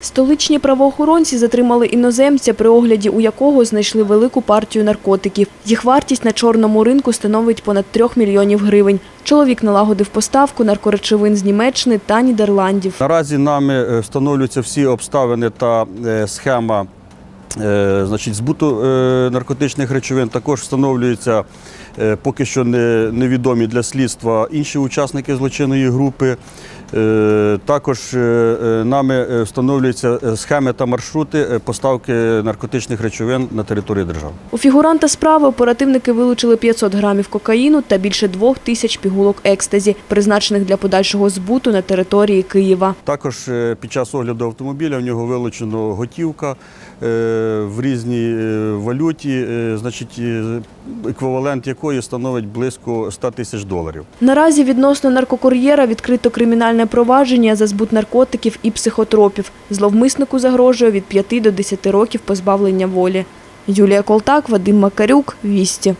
Столичні правоохоронці затримали іноземця, при огляді у якого знайшли велику партію наркотиків. Їх вартість на чорному ринку становить понад трьох мільйонів гривень. Чоловік налагодив поставку наркоречовин з Німеччини та Нідерландів. Наразі нами е, встановлюються всі обставини та е, схема значить, збуту е, наркотичних речовин. Також встановлюються е, поки що невідомі для слідства інші учасники злочинної групи. Е, Також е, е, нами е, встановлюються е, схеми та маршрути е, поставки наркотичних речовин на території держави. У фігуранта справи оперативники вилучили 500 грамів кокаїну та більше двох тисяч пігулок екстазі, призначених для подальшого збуту на території Києва. Також е, під час огляду автомобіля в нього вилучено готівка е, в різній е, валюті, е, значить, е, еквівалент якої становить близько 100 тисяч доларів. Наразі відносно наркокур'єра відкрито кримінальне провадження за збут наркотиків і психотропів. Зловмиснику загрожує від 5 до 10 років позбавлення волі. Юлія Колтак, Вадим Макарюк, Вісті.